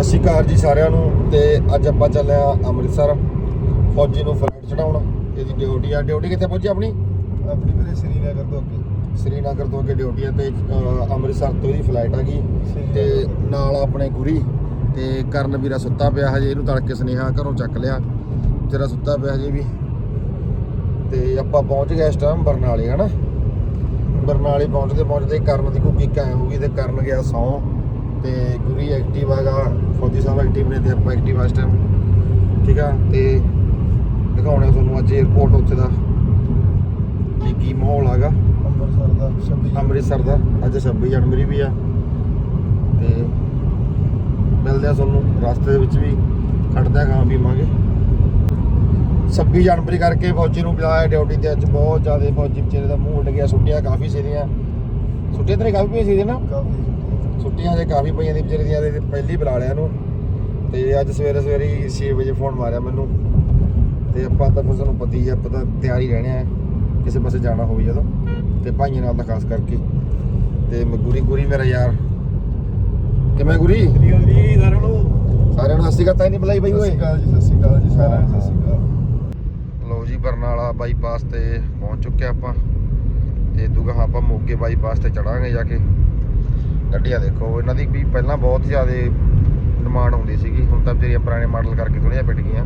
ਸਤਿ ਸ਼੍ਰੀ ਅਕਾਲ ਜੀ ਸਾਰਿਆਂ ਨੂੰ ਤੇ ਅੱਜ ਆਪਾਂ ਚੱਲੇ ਆ ਅੰਮ੍ਰਿਤਸਰ ਫੌਜੀ ਨੂੰ ਫਲਾਈਟ ਚੜਾਉਣ ਇਹਦੀ ਡਿਊਟੀ ਆ। ਡਿਊਟੀ ਕਿੱਥੇ ਪਹੁੰਚੀ ਆਪਣੀ? ਆਪਣੀ ਵੀਰੇ ਸ੍ਰੀਨਗਰ ਤੋਂ ਅੱਗੇ। ਸ੍ਰੀਨਗਰ ਤੋਂ ਅੱਗੇ ਡਿਊਟੀ ਆ ਤੇ ਅੰਮ੍ਰਿਤਸਰ ਤੋਂ ਇਹਦੀ ਫਲਾਈਟ ਆ ਗਈ। ਤੇ ਨਾਲ ਆਪਣੇ ਗੁਰੀ ਤੇ ਕਰਨ ਵੀਰਾ ਸੁੱਤਾ ਪਿਆ ਹਜੇ ਇਹਨੂੰ ਤੜਕੇ ਸੁਨੇਹਾ ਘਰੋਂ ਚੱਕ ਲਿਆ। ਤੇਰਾ ਸੁੱਤਾ ਪਿਆ ਹਜੇ ਵੀ। ਤੇ ਆਪਾਂ ਪਹੁੰਚ ਗਏ ਇਸ ਟਾਈਮ ਬਰਨਾਲੇ ਹਨਾ? ਬਰਨਾਲੇ ਪਹੁੰਚਦੇ ਪਹੁੰਚਦੇ ਕਰਨ ਦੀ ਕੋਈ ਕਿੱਕ ਹੋ ਗਈ ਤੇ ਕਰਨ ਗਿਆ ਸੌ ਤੇ ਗੁਰੀ ਐਕਟਿਵ ਹੈਗਾ ਫੌਜੀ ਸਾਹਿਬ ਐਕਟਿਵ ਨੇ ਤੇ ਆਪਾਂ ਐਕਟਿਵ ਇਸ ਟਾਈਮ ਠੀਕ ਆ? ਤੇ ਦਿਖਾਉਣੇ ਤੁਹਾਨੂੰ ਅੱਜ 에어ਪੋਰਟ ਉੱਥੇ ਦਾ ਵੀ ਕੀ ਮਾਹੌਲ ਹੈਗਾ। ਅੰਮ੍ਰਿਤਸਰ ਦਾ 26 ਅੰਮ੍ਰਿਤਸਰ ਦਾ ਅੱਜ 26 ਜਨਵਰੀ ਵੀ ਆ। ਤੇ ਮਿਲਦੇ ਆ ਤੁਹਾਨੂੰ ਰਸਤੇ ਦੇ ਵਿੱਚ ਵੀ ਖੜਦਾ ਖਾਂ ਪੀਵਾਂਗੇ 26 ਜਨਵਰੀ ਕਰਕੇ ਫੌਜੀ ਨੂੰ ਬੁਲਾਇਆ ਡਿਊਟੀ ਤੇ ਅੱਜ ਬਹੁਤ ਜ਼ਿਆਦਾ ਫੌਜੀ ਵਿਚਾਰੇ ਦਾ ਮੂੰਹ ਉੱਡ ਗਿਆ ਛੁੱਟੀਆਂ ਕਾਫੀ ਸੀਰੀਆਂ ਛੁੱਟੀਆਂ ਤੇ ਕਾਫੀ ਪਈਆਂ ਸੀ ਨਾ? ਕਾਫੀ ਛੁੱਟੀਆਂ ਹਜੇ ਕਾਫੀ ਪਈਆਂ ਦੀ ਵਿਚਾਰੇ ਦੀਆਂ ਤੇ ਪਹਿਲੀ ਬੁਲਾ ਲਿਆ ਇਹਨੂੰ। ਤੇ ਅੱਜ ਸਵੇਰੇ ਸਵੇਰੇ ਹੀ 6 ਵਜੇ ਫੋਨ ਮਾਰਿਆ ਮੈਨੂੰ। ਤੇ ਆਪਾਂ ਤਾਂ ਫਿਰ ਤੁਹਾਨੂੰ ਪਤਾ ਹੀ ਆ ਆਪਾਂ ਤਾਂ ਤਿਆਰ ਹੀ ਰਹਿਣੇ ਆ। ਕਿਸੇ ਪਾਸੇ ਜਾਣਾ ਹੋਵੇ ਜਦੋਂ। ਤੇ ਭਾਈਆਂ ਨਾਲ ਤਾਂ ਖਾਸ ਕਰਕੇ। ਤੇ ਗੁਰੀ ਗੁਰੀ ਮੇਰਾ ਯਾਰ। ਕਿਵੇਂ ਗੁਰੀ? ਜੀ ਸਾਰਿਆਂ ਨੂੰ। ਸਾਰਿਆਂ ਨੂੰ ਕਰਤਾ ਨਹੀਂ ਬੁਲਾਈ ਬਾਈ ਓਏ। ਸ਼੍ਰੀ ਅਕਾਲ ਜੀ ਜੀ ਸਾਰਿਆਂ ਨੂੰ ਲਓ ਜੀ ਬਰਨਾਲਾ ਬਾਈਪਾਸ ਤੇ ਪਹੁੰਚ ਚੁੱਕੇ ਆਪਾਂ। ਤੇ ਦੂਗਾ ਆਪਾਂ ਮੋਗੇ ਬਾਈਪਾਸ ਤੇ ਚੜਾਂਗੇ ਜਾ ਕੇ। ਗੱਡੀਆਂ ਦੇਖੋ, ਇਹਨਾਂ ਦੀ ਵੀ ਪਹਿਲਾਂ ਬਹੁਤ ਜ਼ਿਆਦਾ ਡਿਮਾਂਡ ਹੁੰਦੀ ਸੀਗੀ, ਹੁਣ ਤਾਂ ਜਿਹੜੀਆਂ ਪੁਰਾਣੇ ਮਾਡਲ ਕਰਕੇ ਥੋੜ੍ਹੀਆਂ ਪਿਟ ਗਈਆਂ।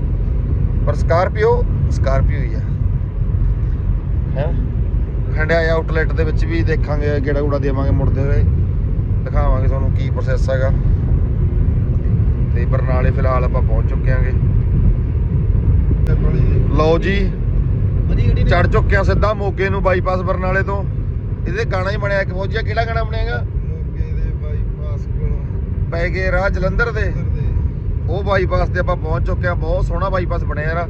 ਪਰ ਸਕਾਰਪੀਓ ਸਕਾਰਪੀਓ ਹੀ ਆ। ਹੈ? ਹੰਡਾਈ ਆਊਟਲੈਟ ਦੇ ਵਿੱਚ ਵੀ ਦੇਖਾਂਗੇ, ਗੇੜਾ ਗੂੜਾ ਦੇਵਾਂਗੇ ਮੁੜਦੇ ਹੋਏ। ਦਿਖਾਵਾਂਗੇ ਤੁਹਾਨੂੰ ਕੀ ਪ੍ਰੋਸੈਸ ਹੈਗਾ। ਤੇ ਬਰਨਾਲੇ ਫਿਲਹਾਲ ਆਪਾਂ ਪਹੁੰਚ ਚੁੱਕੇ ਆਂਗੇ ਲਓ ਜੀ ਚੜ ਚੁੱਕਿਆ ਸਿੱਧਾ ਮੋਗੇ ਨੂੰ ਬਾਈਪਾਸ ਬਰਨਾਲੇ ਤੋਂ। ਇਹਦੇ ਗਾਣਾ ਹੀ ਬਣਿਆ, ਇੱਕ ਫੌਜੀਆ ਕਿਹੜਾ ਗਾਣਾ ਬਣਿਆਗਾ ਮੋਗੇ ਦੇ ਬਾਈਪਾਸ ਕੋਲੋਂ ਪੈ ਗਏ ਰਾਹ ਜਲੰਧਰ ਦੇ। ਦੇ। ਉਹ ਬਾਈਪਾਸ ਤੇ ਆਪਾਂ ਪਹੁੰਚ ਚੁੱਕੇ ਆ ਬਹੁਤ ਸੋਹਣਾ ਬਾਈਪਾਸ ਬਣਿਆ ਯਾਰ।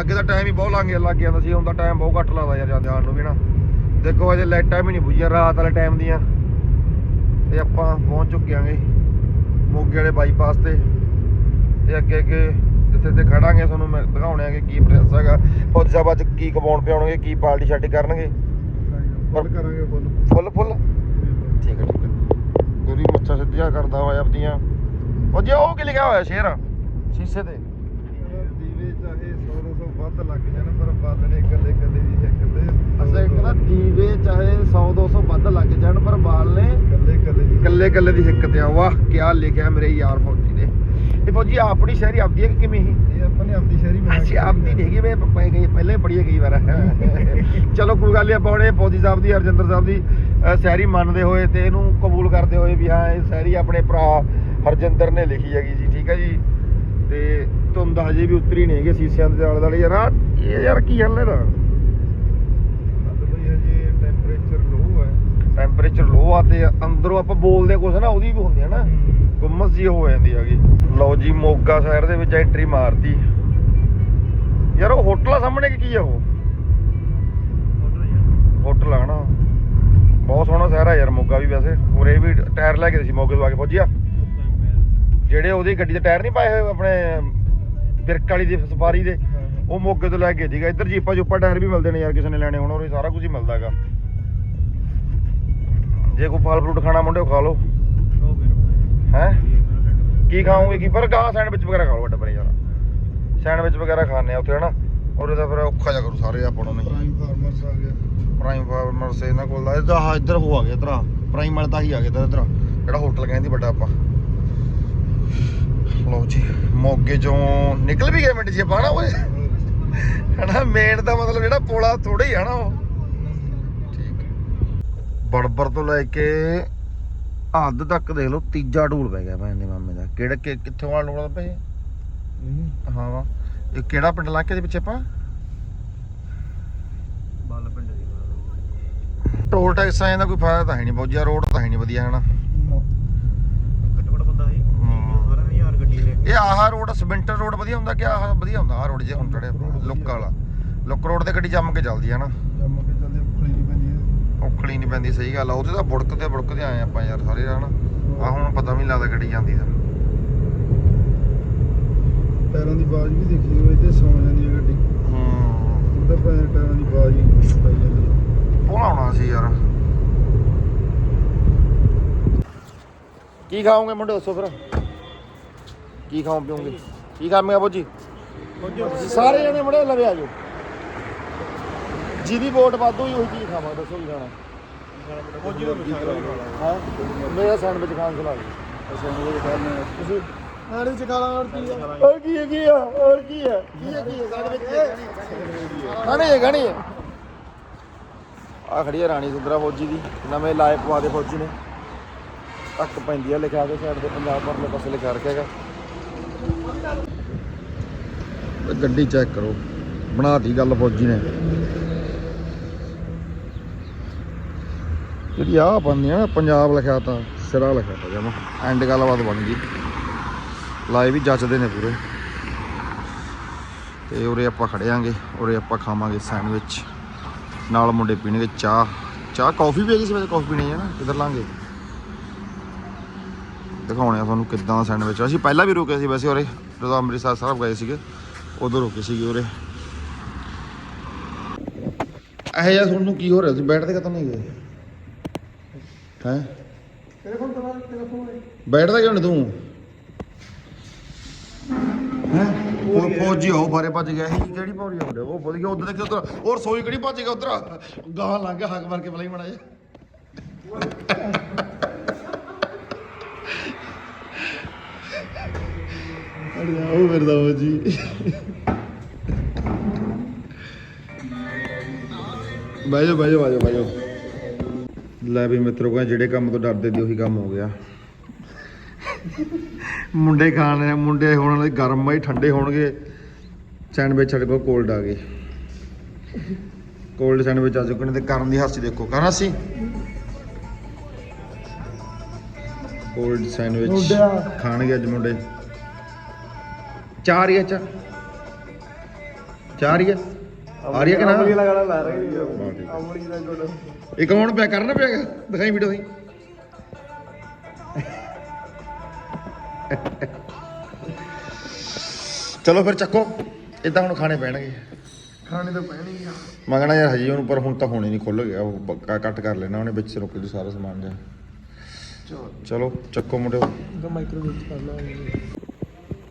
ਅੱਗੇ ਤਾਂ ਟਾਈਮ ਹੀ ਬਹੁਤ ਲੰਘ ਲੱਗ ਜਾਂਦਾ ਸੀ। ਹੁਣ ਤਾਂ ਟਾਈਮ ਬਹੁਤ ਘੱਟ ਲੱਗਦਾ ਯਾਰ ਜਾਂਦੇ ਆਉਣ ਨੂੰ ਵੀ ਨਾ। ਦੇਖੋ ਅਜੇ ਲਾਈਟਾਂ ਵੀ ਨਹੀਂ ਬੁਝੀਆਂ ਰਾਤ ਵਾਲੇ ਟਾਈਮ ਦੀਆਂ। ਤੇ ਆਪਾਂ ਪਹੁੰਚ ਚੁੱਕੇ ਆਂਗੇ ਮੋਗੇ ਵਾਲੇ ਬਾਈਪਾਸ ਤੇ। ਤੇ ਅੱਗੇ ਅੱਗੇ ਜਿੱਥੇ ਤੇ ਖੜਾਂਗੇ ਤੁਹਾਨੂੰ ਮੈਂ ਦਿਖਾਉਣੇ ਆਗੇ ਕੀ ਪ੍ਰੋਸੈਸ ਹੈਗਾ। ਫੌਜੀ ਸਾਹਿਬ ਅੱਜ ਕੀ ਕਮਾਉਣ ਪਿਆਉਣਗੇ ਕੀ ਪਾਰਟੀ ਛੱਡ ਕਰਨਗੇ। ਫੁੱਲ ਕਰਾਂਗੇ ਫੁੱਲ। ਠੀਕ ਹੈ। ਮੁੱਛਾਂ ਸਿੱਧੀਆਂ ਕਰਦਾ ਹੋਇਆ ਆਪਦੀਆਂ ਉਹ ਜੇ ਉਹ ਕੀ ਲਿਖਿਆ ਹੋਇਆ ਸ਼ੇਰ? ਸ਼ੀਸ਼ੇ ਤੇ। ਦੀਵੇ ਚਾਹੇ 100 200 ਵੱਧ ਲੱਗ ਜਾਣ ਪਰ ਬਾਲਣੇ ਇਕੱਲੇ ਇਕੱਲੇ ਦੀ ਤੇ ਦੀਵੇ ਚਾਹੇ 100 200 ਵੱਧ ਲੱਗ ਜਾਣ ਪਰ ਬਾਲ ਨੇ ਇਕੱਲੇ ਇਕੱਲੇ ਦੀ ਕੱਲੇ ਕੱਲੇ ਦੀ ਹਿੱਕ ਤੇ ਆ। ਵਾਹ ਕੀ ਲਿਖਿਆ ਮੇਰੇ ਯਾਰ ਇਹ ਫੌਜੀ ਆਪਣੀ ਸ਼ਹਿਰੀ ਆਪਦੀ ਹੈ ਕਿ ਕਿਵੇਂ ਇਹ ਇਹ ਆਪਾਂ ਨੇ ਆਪਦੀ ਸ਼ਹਿਰੀ ਬਣਾ ਅਸੀਂ ਆਪਦੀ ਨਹੀਂ ਹੈਗੀ ਗਈ ਪਹਿਲੇ ਪੜੀਏ ਕਈ ਵਾਰ। ਚਲੋ ਕੋਈ ਗੱਲ ਨਹੀਂ ਆਪਾਂ ਇਹ ਫੌਜੀ ਸਾਹਿਬ ਦੀ ਹਰਜਿੰਦਰ ਸਾਹਿਬ ਦੀ ਅ, ਸ਼ਾਇਰੀ ਮੰਨਦੇ ਹੋਏ ਤੇ ਇਹਨੂੰ ਕਬੂਲ ਕਰਦੇ ਹੋਏ ਵੀ ਹਾਂ ਇਹ ਸ਼ਾਇਰੀ ਆਪਣੇ ਭਰਾ ਹਰਜਿੰਦਰ ਨੇ ਲਿਖੀ ਹੈਗੀ ਜੀ ਠੀਕ ਹੈ ਜੀ? ਤੇ ਧੁੰਦ ਹਜੇ ਵੀ ਉਤਰੀ ਨਹੀਂ ਹੈਗੀ ਸੀਸਿਆਂ ਦੇ ਆਲੇ ਦੁਆਲੇ। ਯਾਰ ਇਹ ਯਾਰ ਕੀ ਹੱਲ ਟੈਂਪਰੇਚਰ ਲੋ ਹੈ। ਟੈਂਪਰੇਚਰ ਲੋ ਆ ਤੇ ਅੰਦਰੋਂ ਆਪਾਂ ਬੋਲਦੇ ਕੁਛ ਨਾ ਉਹਦੀ ਵੀ ਹੁੰਦੀ ਹੈ ਨਾ। ਗੁੰਮਸ ਜੀ ਹੋ ਜਾਂਦੀ ਹੈਗੀ। ਲਓ ਜੀ ਮੋਗਾ ਸ਼ਹਿਰ ਦੇ ਵਿੱਚ ਐਂਟਰੀ ਮਾਰਤੀ। ਯਾਰ ਉਹ ਹੋਟਲ ਆ ਸਾਹਮਣੇ ਕਿ ਆ ਉਹ? ਹੋਟਲ ਆ। ਨਾ। ਬਹੁਤ ਸੋਹਣਾ ਸ਼ਹਿਰ ਆ ਯਾਰ ਮੋਗਾ ਵੀ ਵੈਸੇ। ਉਰੇ ਵੀ ਟਾਇਰ ਲੈ ਕੇ ਸੀ ਮੋਗੇ ਤੋਂ ਆ ਕੇ ਪਹੁੰਚਿਆ ਜਿਹੜੇ ਉਹਦੀ ਗੱਡੀ ਦੇ ਟਾਇਰ ਨਹੀਂ ਪਾਏ ਹੋਏ ਆਪਣੇ ਬਿਰਕ ਵਾਲੀ ਦੀ ਸਫਾਰੀ ਦੇ ਉਹ ਮੋਗੇ ਤੋਂ ਲੈ ਕੇ ਜੀਗਾ ਇੱਧਰ ਜੀਪਾ ਜੁਪਾ ਟਾਇਰ ਵੀ ਮਿਲਦੇ ਨੇ ਯਾਰ ਕਿਸੇ ਨੇ ਲੈਣੇ ਹੁਣ ਉਰੇ ਸਾਰਾ ਕੁਝ ਹੀ ਮਿਲਦਾ ਹੈਗਾ। ਜੇ ਕੋਈ ਫਲ ਫਰੂਟ ਖਾਣਾ ਮੁੰਡਿਓ ਖਾ ਲਓ। ਹੈ? ਕੀ ਖਾਓਗੇ? ਕੀ ਪਰ ਗਾਹ ਸੈਂਡਵਿਚ ਵਗੈਰਾ ਖਾ ਲਓ ਵੱਡੇ ਬਰੇ ਯਾਰ ਸੈਂਡਵਿਚ ਵਗੈਰਾ ਖਾਣੇ ਆ ਉੱਥੇ ਹਨਾ? ਔਰ ਇਹਦਾ ਫਿਰ ਔਖਾ ਜਾ ਕਰੂ ਸਾਰੇ ਆਪਾਂ ਨੂੰ। ਨਹੀਂ ਪ੍ਰਾਈਮ ਫਾਰਮਰਸ ਆ ਗਿਆ ਪ੍ਰਾਈਮ ਫਾਰਮਰ ਸੇ ਇਹਨਾਂ ਕੋਲ ਦਾ ਇਹਦਾ ਆਹ ਇੱਧਰ ਹੋ ਆ ਗਿਆ ਇਧਰ ਪ੍ਰਾਈਮ ਵਾਲਾ ਤਾਂ ਹੀ ਆ ਗਿਆ ਇਧਰ ਇਧਰ ਜਿਹੜਾ ਹੋਟਲ ਕਹਿੰਦੀ ਵੱਡਾ ਆਪਾਂ। ਲਓ ਜੀ ਮੋਗੇ ਚੋਂ ਨਿਕਲ ਵੀ ਗਏ ਮਿੰਟ ਜੀ ਆਪਾਂ ਨਾ ਓਏ? ਹਨਾ ਮੇਨ ਦਾ ਮਤਲਬ ਜਿਹੜਾ ਪੋਲਾ ਥੋੜਾ ਹੀ ਆ ਨਾ ਉਹ। ਠੀਕ ਬੜਬਰ ਤੋਂ ਲੈ ਕੇ ਹੱਦ ਤੱਕ ਦੇਖ ਲਓ ਤੀਜਾ ਟੂਲ ਪੈ ਗਿਆ ਭੈਣ ਦੇ ਮਾਮੇ ਦਾ। ਕਿਹੜਾ ਕਿ- ਕਿੱਥੋਂ ਆ ਲੋੜਾ ਪਏ ਹਾਂ ਵਾ। ਇਹ ਕਿਹੜਾ ਪਿੰਡ ਲਾ ਕੇ ਦੇ ਪਿੱਛੇ ਆਪਾਂ? ਬੱਲ ਪਿੰਡ ਦੀ ਟੋਲ ਟੈਕਸ ਆਏ ਦਾ ਕੋਈ ਫਾਇਦਾ ਤਾਂ ਹੈ ਨਹੀਂ ਬੋਜਿਆ ਰੋਡ ਤਾਂ ਹੈ ਨਹੀਂ ਵਧੀਆ ਹਨਾ? ਘੱਟੋ ਘੱਟ ਬੰਦਾ ਸੀ ਹਮ। 12000 ਗੱਡੀ ਲੈ ਇਹ ਆਹ ਰੋਡ ਸਬਿੰਟਰ ਰੋਡ ਵਧੀਆ ਹੁੰਦਾ ਕਿ ਆਹ ਵਧੀਆ ਹੁੰਦਾ? ਆਹ ਰੋਡ ਜੇ ਹੁਣ ਚੜਿਆ ਲੁੱਕ ਵਾਲਾ। ਲੁੱਕ ਰੋਡ ਤੇ ਗੱਡੀ ਜੰਮ ਕੇ ਚੱਲਦੀ ਹੈ ਨਾ ਜੰਮ ਕੇ ਚੱਲਦੇ ਖੁਲੀ ਨਹੀਂ ਪੈਂਦੀ ਹੈ। ਔਖਲੀ ਨਹੀਂ ਪੈਂਦੀ ਸਹੀ ਗੱਲ ਆ। ਉਹਦੇ ਤਾਂ ਬੁੜਕ ਤੇ ਬੁੜਕ ਤੇ ਆਏ ਆਪਾਂ ਯਾਰ ਸਾਰੇ ਹਨਾ ਆ ਹੁਣ ਪਤਾ ਵੀ ਨਹੀਂ ਲੱਗਦਾ ਗੱਡੀ ਜਾਂਦੀ ਦਾ ਟਾਇਰਾਂ ਦੀ ਬਾਜ਼ ਵੀ ਦੇਖੀ ਹੋਵੇ ਤੇ ਸੌ ਜਾਂਦੀ ਹੈ ਗੱਡੀ। ਹੂੰ। ਤਾਂ ਪੈਰ ਟਾਇਰਾਂ ਦੀ ਬਾਜ਼ ਹੀ ਪਾਈ ਜਾਂਦੀ ਆਉਣਾ ਸੀ ਯਾਰ। ਕੀ ਖਾਓਗੇ ਮੁੰਡੇ ਦੱਸੋ ਫਿਰ। ਕੀ ਖਾਓ ਪੀਓਗੇ ਕੀ ਖਾਵੇਂਗਾ ਬੋਜੀ ਸਾਰੇ ਜਣੇ ਮੜੇ ਲਵੇ ਆ ਜਾਓ। ਜਿਹਦੀ ਵੋਟ ਵਾਧੂ ਹੀ ਉਹੀ ਚੀਜ਼ ਖਾਵਾਂ ਦੱਸੋ ਕੀ ਖਾਣਾ? ਫੌਜੀ ਨੂੰ ਪੁੱਛਾਂਗਾ ਹਾਂ ਮੇਰਾ ਸੈਂਡਵਿਚ ਖਾਣ ਚਲਾ ਤੁਸੀਂ? ਆੜੇ ਚ ਖਾਣਾ ਹੋਰ ਕੀ ਆ ਹੋਰ ਕੀ ਹੈ ਕੀ ਆ ਹੋਰ ਕੀ ਹੈ? ਕੀ ਹੈ ਕੀ ਹੈ? ਸੈਂਡਵਿਚ ਖਾਣੇ ਹੈ। ਖਾਣੇ ਹੈ ਆ ਖੜੀ ਹੈ ਰਾਣੀ ਸੁੰਦਰਾ ਫੌਜੀ ਦੀ। ਨਵੇਂ ਲਾਏ ਪਵਾ ਦੇ ਫੌਜੀ ਨੇ। ਟੱਕ ਪੈਂਦੀ ਆ ਲਿਖਿਆ ਕੇ ਸਾਈਡ ਤੇ ਪੰਜਾਬ ਪਰਲੇ ਪਾਸੇ ਲਿਖਿਆ ਰੱਖਿਆ ਹੈਗਾ ਗੱਡੀ ਚੈੱਕ ਕਰੋ। ਬਣਾਤੀ ਗੱਲ ਫੌਜੀ ਨੇ। ਜਿਹੜੀ ਆ ਬੰਦੀ ਆ ਨਾ, ਪੰਜਾਬ ਲਿਖਿਆ ਤਾਂ, ਸਿਰਾ ਲਿਖਿਆ ਤਾਂ ਜਮਾ। ਐਂਡ ਗੱਲਬਾਤ ਬਣ ਗਈ। ਲਾਏ ਵੀ ਜੱਚਦੇ ਨੇ ਪੂਰੇ। ਤੇ ਉਰੇ ਆਪਾਂ ਖੜਿਆਂਗੇ ਉਰੇ ਆਪਾਂ ਖਾਵਾਂਗੇ ਸੈਂਡਵਿਚ। ਨਾਲ ਮੁੰਡੇ ਪੀਣਗੇ ਚਾਹ। ਚਾਹ ਕਾਫੀ ਵੀ ਹੈਗੀ ਸੀ, ਵੈਸੇ ਕਾਫੀ ਪੀਣੀ ਹੈ ਨਾ, ਕਿੱਧਰ ਲਾਂਗੇ? ਦਿਖਾਉਣੇ ਆ ਤੁਹਾਨੂੰ ਕਿੱਦਾਂ ਦਾ ਸੈਂਡਵਿਚ ਅਸੀਂ ਪਹਿਲਾਂ ਵੀ ਰੁਕੇ ਸੀ ਵੈਸੇ ਉਰੇ, ਜਦੋਂ ਅੰਮ੍ਰਿਤਸਰ ਸਾਹਿਬ ਗਏ ਸੀਗੇ, ਉਦੋਂ ਰੁਕੇ ਸੀਗੇ ਉਰੇ। ਇਹ ਜਿਹਾ ਤੁਹਾਨੂੰ ਕੀ ਹੋ ਰਿਹਾ? ਸੀ ਬੈਠਦੇ ਕਦੋਂ ਨਹੀਂ ਗਏ ਹੈ? ਤੇਰੇ ਫੋਨ ਤੋਂ ਤੇਰਾ ਫੋਨ ਹੈ ਬੈਠਦਾ ਕਿਉਂ ਨਹੀਂ ਤੂੰ? ਹੈ? ਉਹ ਫੌਜੀ ਹੋ ਬਾਰੇ ਭੱਜ ਗਿਆ ਸੀ ਕਿਹੜੀ ਪੌੜੀ ਆਉਂਦੇ ਉਹ ਵਧੀਆ ਉਧਰ ਦੇਖਿਆ ਉਧਰ। ਹੋਰ ਸੋਈ ਕਿਹੜੀ ਭੱਜ ਗਿਆ ਉਧਰ? ਗਾਹ ਲੰਘ ਗਿਆ ਹੱਕ ਮਾਰ ਕੇ ਬਲਾਈ ਮੜਾ ਜਾ ਅੜਿਆ ਉਹ ਫਿਰਦਾ ਉਹ ਜੀ ਬਹਿ ਜਾਓ ਆ ਜਾਓ ਬਹਿ ਜਾਓ। ਲੈ ਵੀ ਮਿੱਤਰੋ ਕਹਿੰਦੇ ਜਿਹੜੇ ਕੰਮ ਤੋਂ ਡਰਦੇ ਸੀ ਉਹੀ ਕੰਮ ਹੋ ਗਿਆ। ਮੁੰਡੇ ਖਾਣੇ ਮੁੰਡੇ ਹੋਣ ਵਾਲੇ ਗਰਮ ਹੀ ਠੰਡੇ ਹੋਣਗੇ। ਸੈਂਡਵਿਚ ਸਾਡੇ ਕੋਲ ਕੋਲਡ ਆ ਗਏ। ਕੋਲਡ ਸੈਂਡਵਿਚ ਆ ਚੁੱਕੇ ਨੇ ਤੇ ਕਰਨ ਦੀ ਹਾਸੀ ਦੇਖੋ ਕਰਨ ਹਾਸੀ? Cold sandwich. ਖਾਣਗੇ ਅੱਜ ਮੁੰਡੇ। ਚਾਰ ਹੀ ਆ ਚਾਰ ਹੀ? ਆ ਆ ਰਹੀ ਹੈ ਕਿ ਨਾ? ਅਮਲੀ ਲਗਾਣਾ ਲਾ ਰਹੀ ਹਾਂ। ਅਮਲੀ ਦਾ ਗੁੱਡ ਇਹ ਕੌਣ ਪਿਆ ਕਰਨਾ ਪਿਆ? ਦਿਖਾਈ ਵੀਡੀਓ ਸਹੀ ਚਲੋ ਫਿਰ ਚੱਕੋ ਇਦਾਂ ਹੁਣ ਖਾਣੇ ਪੈਣਗੇ। ਖਾਣੇ ਤਾਂ ਪੈਣੀ ਆ। ਮੈਂ ਕਹਣਾ ਯਾਰ ਹਜੀ ਉਹਨੂੰ ਪਰ ਹੁਣ ਤਾਂ ਹੋਣੇ ਨਹੀਂ ਖੁੱਲ ਗਿਆ। ਉਹ ਬ- ਕੱਟ ਕਰ ਲੈਣਾ ਉਹਨੇ ਵਿੱਚ ਰੁਕ ਜੂ ਸਾਰਾ ਸਮਾਨ ਜਿਹਾ। ਚਲ। ਚੱਕੋ ਮੁੰਡਿਓ। ਤਾਂ ਮਾਈਕ੍ਰੋਵੇਵ ਕਰ ਲਾਂਗੇ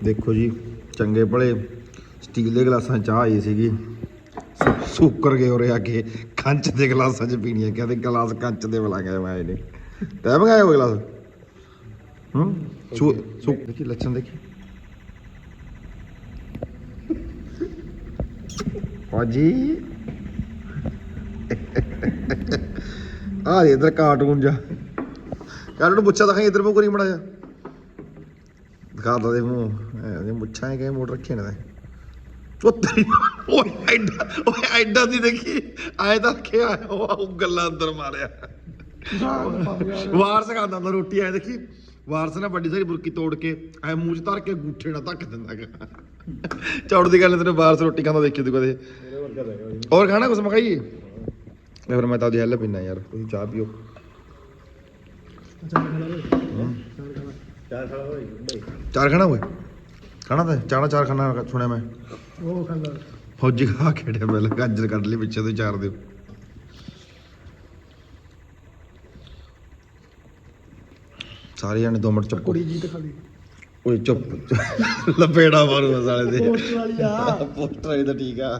ਦੇਖੋ ਜੀ ਚੰਗੇ ਭਲੇ ਸਟੀਲ ਦੇ ਗਲਾਸਾਂ 'ਚ ਚਾਹ ਆਈ ਸੀਗੀ। ਸੁੱਕਰ ਗਏ ਉਰੇ ਆ ਕੇ। ਕੰਚ ਦੇ ਗਲਾਸਾਂ 'ਚ ਪੀਣੀ ਹੈ ਕਹਿੰਦੇ ਗਲਾਸ ਕੰਚ ਦੇ ਬਲਾ ਗਏ ਮੈਂ ਇਹਨੇ। ਤੈ ਮੰਗਾਇਆ ਉਹ ਗਲਾਸ? ਹੂੰ? ਸੁ ਸੁ ਦੇਖੀ ਲੱਛਣ ਦੇਖੀ। ਬਾਜੀ। ਆ ਦੇ ਇਧਰ ਕਾਰਟੂਨ ਜਾ ਯਾਰ ਉਹਨੂੰ ਪੁੱਛਿਆ ਤਾਂ ਇਧਰ ਮੂੰਹ ਕਰੀ ਮੜਾ ਜਾ ਦਿਖਾ ਦੇ ਮੂੰਹ। ਇਹ ਮੁੱਛਾਂ ਕਿ ਮੋੜ ਰੱਖੇ ਨੇ। ਚੁੱਤਰੀ ਓਏ ਐਡਾ ਓਏ ਐਡਾ ਦੀ ਦੇਖੀ। ਆਏ ਤਾਂ ਰੱਖਿਆ ਉਹ ਉਹ ਗੱਲਾਂ ਅੰਦਰ ਮਾਰਿਆ। ਵਾਰਸ ਖਾਂਦਾ ਹੁੰਦਾ ਰੋਟੀ ਐ ਦੇਖੀ। ਵਾਰਸ ਨੇ ਵੱਡੀ ਸਾਰੀ ਬੁਰਕੀ ਤੋੜ ਕੇ ਐ ਮੂੰਹ 'ਚ ਧਰ ਕੇ ਗੂਠੇ ਨਾਲ ਧੱਕ ਦਿੰਦਾ ਗਾ ਚੌੜ ਦੀ ਗੱਲ ਤੈਨੂੰ ਵਾਰਸ ਰੋਟੀ ਖਾਂਦਾ ਦੇਖੀ ਤੂੰ ਕਦੇ। ਹੋਰ ਖਾਣਾ ਕੁਛ ਮਖਾਈਏ? ਲੈ ਫਿਰ ਮੈਂ ਤਾਂ ਉਹਦੀ ਹੈਲ ਪੀਣਾ ਯਾਰ ਤੁਸੀਂ ਚਾਹ ਪੀਓ। ਚਾਰ ਖਾਣਾ ਹੋਏ। ਖਾਣਾ ਤਾਂ ਚਾਣਾ ਚਾਰ ਖਾਣਾ ਸੁਣਿਆ ਮੈਂ। ਉਹ ਖਾਂਦਾ। ਫੌਜੀ ਖਾ ਖੇੜਿਆ ਪਹਿਲਾਂ ਗਾਜਰ ਕੱਢ ਲਈ ਪਿੱਛੇ ਤੋਂ ਚਾਰ ਦਿਓ। ਸਾਰੇ ਜਾਣੇ ਦੋ ਮਿੰਟ ਚੁੱਪ। ਕੁੜੀ ਜੀ ਤੇ ਖਾਲੀ ਓਏ ਚੁੱਪ। ਲਪੇੜਾ ਮਾਰੂ ਸਾਲੇ ਦੇ। ਪੋਸਟ ਵਾਲੀ ਆ। ਪੋਸਟਰ ਇਹ ਤਾਂ ਠੀਕ ਆ।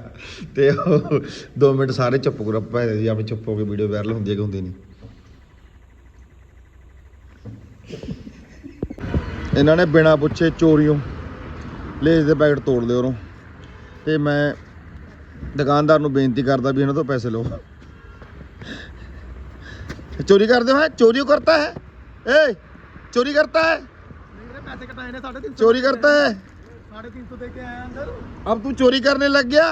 ਤੇ ਉਹ ਮਿੰਟ ਸਾਰੇ ਚੁੱਪ ਕਰੋ ਭਾਵੇਂ ਜੀ ਆਪੇ ਚੁੱਪ ਹੋ ਕੇ ਵੀਡੀਓ ਵਾਇਰਲ ਹੁੰਦੀ ਹੈ ਕਿ ਹੁੰਦੀ ਨਹੀਂ। ਇਹਨਾਂ ਨੇ ਬਿਨਾ ਪੁੱਛੇ ਚੋਰੀਓਂ ਲੇਜ ਦੇ ਪੈਕਟ ਤੋੜ ਲਏ ਉਰੋਂ ਤੇ ਮੈਂ ਦੁਕਾਨਦਾਰ ਨੂੰ ਬੇਨਤੀ ਕਰਦਾ ਵੀ ਇਹਨਾਂ ਤੋਂ ਪੈਸੇ ਲਓ ਚੋਰੀ ਕਰਦੇ ਹੋ ਹੈ ਚੋਰੀ ਕਰਤਾ ਹੈ ਏ ਚੋਰੀ ਕਰਤਾ है ਮੇਰੇ ਪੈਸੇ ਕਟਾਏ ਨੇ 350 चोरी करता है 350 ਦੇ ਕੇ ਆਇਆ ਅੰਦਰ अब तू चोरी करने लग गया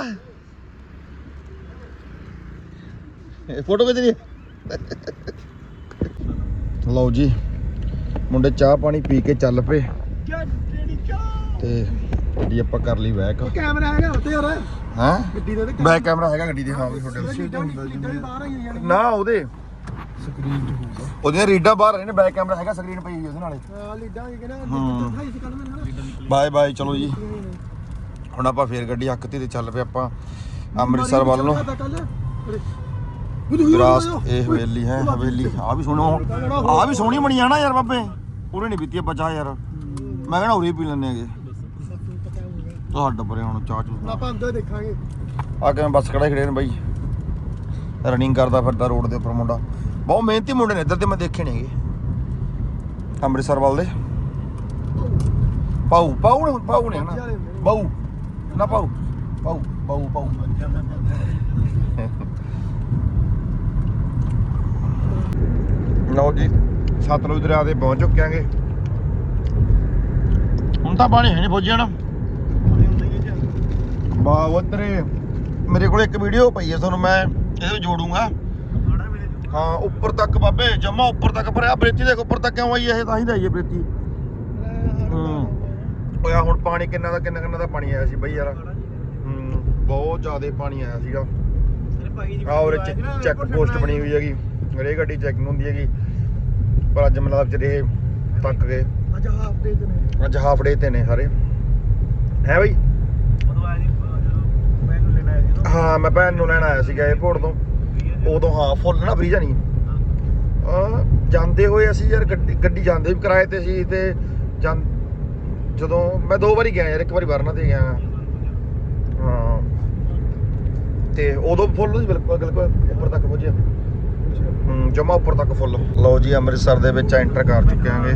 ਇਹ ਫੋਟੋ ਕਿਹਦੀ ਹੈ ਲਓ ਜੀ ਮੁੰਡੇ ਚਾਹ ਪਾਣੀ ਪੀ ਕੇ ਚੱਲ ਪਏ ਕਿਆ ਕਿਹੜੀ ਚਾਹ ਤੇ ਗੱਡੀ ਆਪਾਂ ਕਰ ਲਈ ਬੈਕ ਕੈਮਰਾ ਹੈਗਾ ਉੱਤੇ ਯਾਰ। ਹਾਂ? ਗੱਡੀ ਦੇ ਬੈਕ ਕੈਮਰਾ ਹੈਗਾ ਗੱਡੀ ਦੇ ਹਾਂ ਵੀ ਤੁਹਾਡੇ ਨਾ। ਉਹਦੇ। ਸਕਰੀਨ ਚ ਹੋਊਗਾ। ਉਹਦੀਆਂ ਰੀਡਾਂ ਬਾਹਰ ਰਹੇ ਨੇ ਬੈਕ ਕੈਮਰਾ ਹੈਗਾ ਸਕਰੀਨ ਪਈ ਹੋਈ ਉਹਦੇ ਨਾਲੇ। ਹਾਂ ਲੀਡਾਂ ਹੀ। ਕਹਿੰਦਾ ਬਾਏ ਬਾਏ ਚਲੋ ਜੀ। ਹੁਣ ਆਪਾਂ ਫੇਰ ਗੱਡੀ ਹੱਕਤੀ ਤੇ ਚੱਲ ਪਏ ਆਪਾਂ। ਅੰਮ੍ਰਿਤਸਰ ਵੱਲ ਨੂੰ। ਗਰਾਸ ਇਹ ਹਵੇਲੀ ਹੈ ਹਵੇਲੀ। ਆ ਵੀ ਸੋਹਣੀ ਆ। ਵੀ ਸੋਹਣੀ ਬਣੀ ਆ ਨਾ ਯਾਰ ਬਾਬੇ। ਉਰੇ ਨਹੀਂ ਪੀਤੀ ਆਪਾਂ ਚਾਹ ਯਾਰ। ਮੈਂ ਕਹਿੰਦਾ ਉਰੇ ਹੀ ਪੀ ਲੈਣੇ ਹੈਗੇ। ਤੁਹਾਡਾ ਪਰੇ ਹੁਣ ਚਾਹ ਚੂ ਆਪਾਂ ਅੰਦਰ ਦੇਖਾਂਗੇ। ਆ ਕਿਵੇਂ ਬੱਸ ਖੜਾ ਖੜੇ ਨੇ ਬਾਈ। ਰਨਿੰਗ ਕਰਦਾ ਫਿਰਦਾ ਰੋਡ ਦੇ ਉੱਪਰ ਮੁੰਡਾ। ਬਹੁਤ ਮਿਹਨਤੀ ਮੁੰਡੇ ਨੇ ਇੱਧਰ ਦੇ ਮੈਂ ਦੇਖੇ ਨੇਗੇ ਅੰਮ੍ਰਿਤਸਰ ਵੱਲ ਦੇ। ਪਾਉ ਪਾਉ ਨੇ ਪਾਉ ਨੇ ਨਾ। ਬਾਉ ਨਾ ਪਾਉ ਪਾਉ ਪਾਉ ਪਾਉ ਲਓ ਜੀ ਸਤਲੁਜ ਦਰਿਆ ਤੇ ਪਹੁੰਚ ਚੁੱਕੇ ਆਂਗੇ ਹੁਣ ਤਾਂ ਪਾਣੀ ਹੈ ਨਹੀਂ ਫੌਜੀਆਂ ਬਾ ਉਤਰੇ ਮੇਰੇ ਕੋਲ ਇੱਕ ਵੀਡੀਓ ਪਈ ਹੈ ਤੁਹਾਨੂੰ ਮੈਂ ਇਹਦੇ ਵਿੱਚ ਜੋੜੂੰਗਾ। ਹਾਂ ਉੱਪਰ ਤੱਕ ਬਾਬੇ ਜਮਾ ਉੱਪਰ ਤੱਕ ਭਰਿਆ ਬ੍ਰੇਤੀ ਦੇਖ ਉੱਪਰ ਤੱਕ ਕਿਉਂ ਆਈ ਇਹ? ਤਾਂ ਹੀ ਆਈ ਹੈ ਬ੍ਰੇਤੀ ਹੂੰ। ਓਇਆ ਹੁਣ ਪਾਣੀ ਕਿੰਨਾ ਦਾ ਕਿੰਨਾ ਕਿੰਨਾ ਦਾ ਪਾਣੀ ਆਇਆ ਸੀ ਬਈ ਯਾਰ। ਹੂੰ ਬਹੁਤ ਜ਼ਿਆਦਾ ਪਾਣੀ ਆਇਆ ਸੀਗਾ। ਆ ਉਰੇ ਚੈੱਕ ਪੋਸਟ ਬਣੀ ਹੋਈ ਹੈਗੀ। ਰੇ ਗੱਡੀ ਚੈਕਿੰਗ ਹੁੰਦੀ ਹੈਗੀ। ਪਰ ਅੱਜ ਮੈਨੂੰ ਲੱਗਦਾ ਜਿਹੜੇ ਤੱਕ ਗਏ। ਅੱਜ ਹਾਫ ਡੇ ਤੇ ਨੇ। ਅੱਜ ਹਾਫ ਡੇ ਤੇ ਨੇ ਸਾਰੇ। ਹੈ ਬਈ ਉਦੋਂ ਆਇਆ ਸੀ ਜਦੋਂ ਮੈਨੂੰ ਲੈਣ ਆਇਆ ਸੀ ਹਾਂ ਮੈਂ ਭੈਣ ਨੂੰ ਲੈਣ ਆਇਆ ਸੀਗਾ 에어ਪੋਰਟ ਤੋਂ ਉਦੋਂ ਹਾਂ ਫੁੱਲ ਨਾ ਫਰੀ ਜਾਣੀ ਆ ਜਾਂਦੇ ਹੋਏ ਅਸੀਂ ਯਾਰ ਗੱਡੀ ਜਾਂਦੇ ਵੀ ਕਿਰਾਏ ਤੇ ਸੀ ਤੇ ਜਦੋਂ ਮੈਂ ਦੋ ਵਾਰੀ ਗਿਆ ਯਾਰ ਇੱਕ ਵਾਰੀ ਵਰਨਾ ਤੇ ਗਿਆ। ਹਾਂ। ਤੇ ਉਦੋਂ ਫੁੱਲ ਸੀ ਬਿਲਕੁਲ ਬਿਲਕੁਲ ਉੱਪਰ ਤੱਕ ਪਹੁੰਚਿਆ। ਹੂੰ ਜਮਾ ਉੱਪਰ ਤੱਕ ਫੁੱਲ ਲਓ ਜੀ ਅੰਮ੍ਰਿਤਸਰ ਦੇ ਵਿੱਚ ਐਂਟਰ ਕਰ ਚੁੱਕੇ ਹਾਂਗੇ।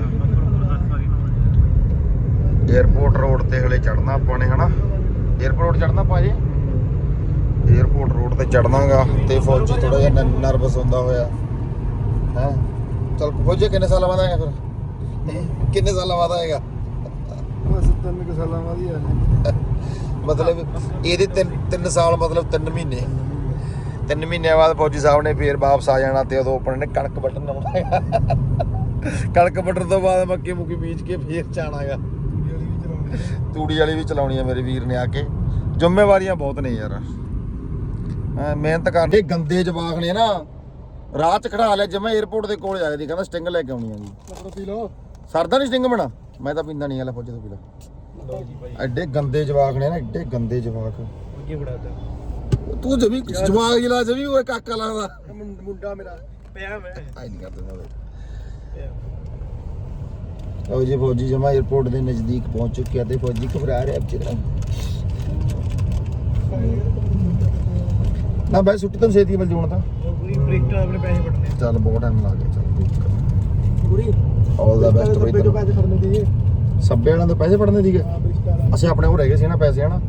에어ਪੋਰਟ ਰੋਡ ਤੇ ਹਲੇ ਚੜਨਾ ਆਪਾਂ ਨੇ ਹਨਾ? 에어ਪੋਰਟ ਚੜਨਾ ਪਾਜੇ 에어ਪੋਰਟ ਰੋਡ ਤੇ ਚੜਨਾਗਾ ਤੇ ਫੌਜੀ ਥੋੜਾ ਜਿਹਾ ਨਰਵਸ ਹੁੰਦਾ ਹੋਇਆ। ਹੈ? ਚਲ ਫੌਜੀ ਕਿੰਨੇ ਸਾਲਾਂ ਬਾਅਦ ਆਏਗਾ ਫਿਰ? ਕਿੰਨੇ ਸਾਲਾਂ ਬਾਅਦ ਆਏਗਾ? ਬਸ ਤਿੰਨ ਕੁ ਸਾਲਾਂ ਬਾਅਦ ਹੀ ਆ ਜੀ ਮਤਲਬ ਇਹਦੇ ਤਿੰਨ ਤਿੰਨ ਸਾਲ ਮਤਲਬ ਤਿੰਨ ਮਹੀਨੇ। ਤਿੰਨ ਮਹੀਨਿਆਂ ਬਾਅਦ ਫੌਜੀ ਸਾਹਿਬ ਨੇ ਫੇਰ ਵਾਪਸ ਆ ਜਾਣਾ ਤੇ ਉਦੋਂ ਆਪਣੇ ਨੇ ਕਣਕ ਆਉਣਾ ਹੈਗਾ ਕਣਕ ਵੱਢਣ ਤੋਂ ਬਾਅਦ ਮੱਕੀ ਮੁੱਕੀ ਬੀਜ ਕੇ ਫੇਰ ਜਾਣਾਗਾ। ਤੂੜੀ ਵਾਲੀ ਵੀ ਚਲਾਉਣੀ ਆ ਮੇਰੇ ਵੀਰ ਨੇ ਆ ਕੇ। ਜ਼ਿੰਮੇਵਾਰੀਆਂ ਬਹੁਤ ਨੇ ਯਾਰ। ਮਿਹਨਤ ਕਰਦੇ ਗੰਦੇ ਜਵਾਕ ਨੇ ਨਾ ਰਾਹ ਚ ਖੜਾ ਲਿਆ ਜਿਵੇਂ 에어ਪੋਰਟ ਦੇ ਕੋਲ ਜਾ ਕੇ ਕਹਿੰਦਾ ਸਟਿੰਗ ਲੈ ਕੇ ਆਉਣੀ ਆ ਜੀ। ਪੀ ਲਓ। ਸਰਦਾ ਨਹੀਂ ਸਟਿੰਗ ਬਣਾ? ਮੈਂ ਤਾਂ ਪੀਂਦਾ ਨਹੀਂ ਆਲਾ ਫੌਜ ਤੋਂ ਪੀ ਲਾ। ਐਡੇ ਗੰਦੇ ਜਵਾਕ ਨੇ ਨਾ ਐਡੇ ਗੰਦੇ ਜਵਾਕ। ਕੀ ਫੜਾਦਾ ਤੂੰ ਜਮੀ ਜਵਾਕ ਜਿਲਾ ਜਮੀ ਉਹ ਕਾਕਾ ਲੱਗਦਾ ਮੁੰਡਾ ਮੇਰਾ। ਪਿਆ ਮੈਂ। ਆਈ ਨਹੀਂ ਕਰਦਾ ਨਾ ਉਹ ਜੀ ਫੌਜੀ ਜਮਾ 에어ਪੋਰਟ ਦੇ ਨਜ਼ਦੀਕ ਪਹੁੰਚ ਚੁੱਕਿਆ ਤੇ ਫੌਜੀ ਘਬਰਾ ਰਿਹਾ ਅਬ ਜਿਹੜਾ ਨਾ ਬਈ ਸੁੱਟੀ ਤਾਂ ਛੇਤੀ ਬਲ ਜੂਣ ਤਾਂ। ਪੂਰੀ ਬ੍ਰੇਕ ਆਪਣੇ ਪੈਸੇ ਵੜਨੇ ਚੱਲ ਬਹੁਤ ਟਾਈਮ ਲੱਗ ਗਿਆ ਚੱਲ ਪੂਰੀ? ਆਲ ਦਾ ਬੈਸਟ ਬਈ ਜੋ ਤੈਨੂੰ। ਪੈਸੇ ਫੜਨੇ ਦੀ ਸੱਬੇ ਵਾਲਿਆਂ ਤੋਂ ਪੈਸੇ ਫੜਨੇ ਸੀਗੇ? ਅਸੀਂ ਆਪਣੇ ਕੋਲ ਰਹਿ ਗਏ ਸੀ ਨਾ ਪੈਸੇ ਹਨਾ?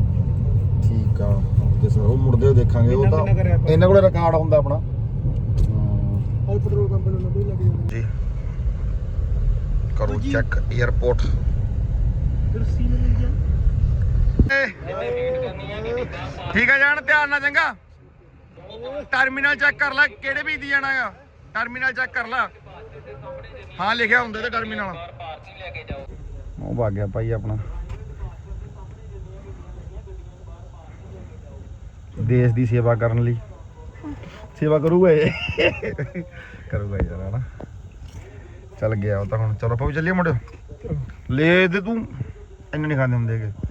ਠੀਕ ਆ ਸਰ ਉਹ ਮੁੜਦੇ ਹੋਏ ਦੇਖਾਂਗੇ ਉਹ ਤਾਂ? ਇਹਨਾਂ ਕੋਲੇ ਰਿਕਾਰਡ ਹੁੰਦਾ ਆਪਣਾ। ਔਰ ਪੈਟਰੋਲ ਪੰਪ ਨੂੰ ਲੱਗ ਲੱਗ ਜਾਂਦੇ ਜੀ। ਕਰੋ। ਚੈੱਕ 에어ਪੋਰਟ ਫਿਰ ਸੀ ਨੂੰ ਮਿਲ ਜਾ ਠੀਕ ਆ ਜਾਣ ਧਿਆਨ ਨਾਲ ਚੰਗਾ। ਟਰਮੀਨਲ ਚੈੱਕ ਕਰ ਲੈ, ਕਿਹੜੇ ਵੀ ਦੀ ਜਾਣਾਗਾ ਟਰਮੀਨਲ ਚੈੱਕ ਕਰ ਲੈ। ਹਾਂ, ਲਿਖਿਆ ਹੁੰਦਾ ਤੇ ਟਰਮੀਨਲ ਉਹ ਭੱਗ ਗਿਆ ਭਾਈ ਆਪਣਾ। ਦੇਸ਼ ਦੀ ਸੇਵਾ ਕਰਨ ਲਈ। ਸੇਵਾ ਕਰੂਗਾ ਇਹ। ਕਰੂਗਾ ਯਾਰ, ਹਨਾ। ਚੱਲ ਗਿਆ ਉਹ ਤਾਂ ਹੁਣ। ਚਲੋ ਆਪਾਂ ਚੱਲੀਏ ਮੁੰਡਿਓ। ਲੈ ਦੇ ਤੂੰ। ਇੰਨੇ ਨਹੀਂ ਖਾਂਦੇ ਹੁੰਦੇ ਹੈਗੇ।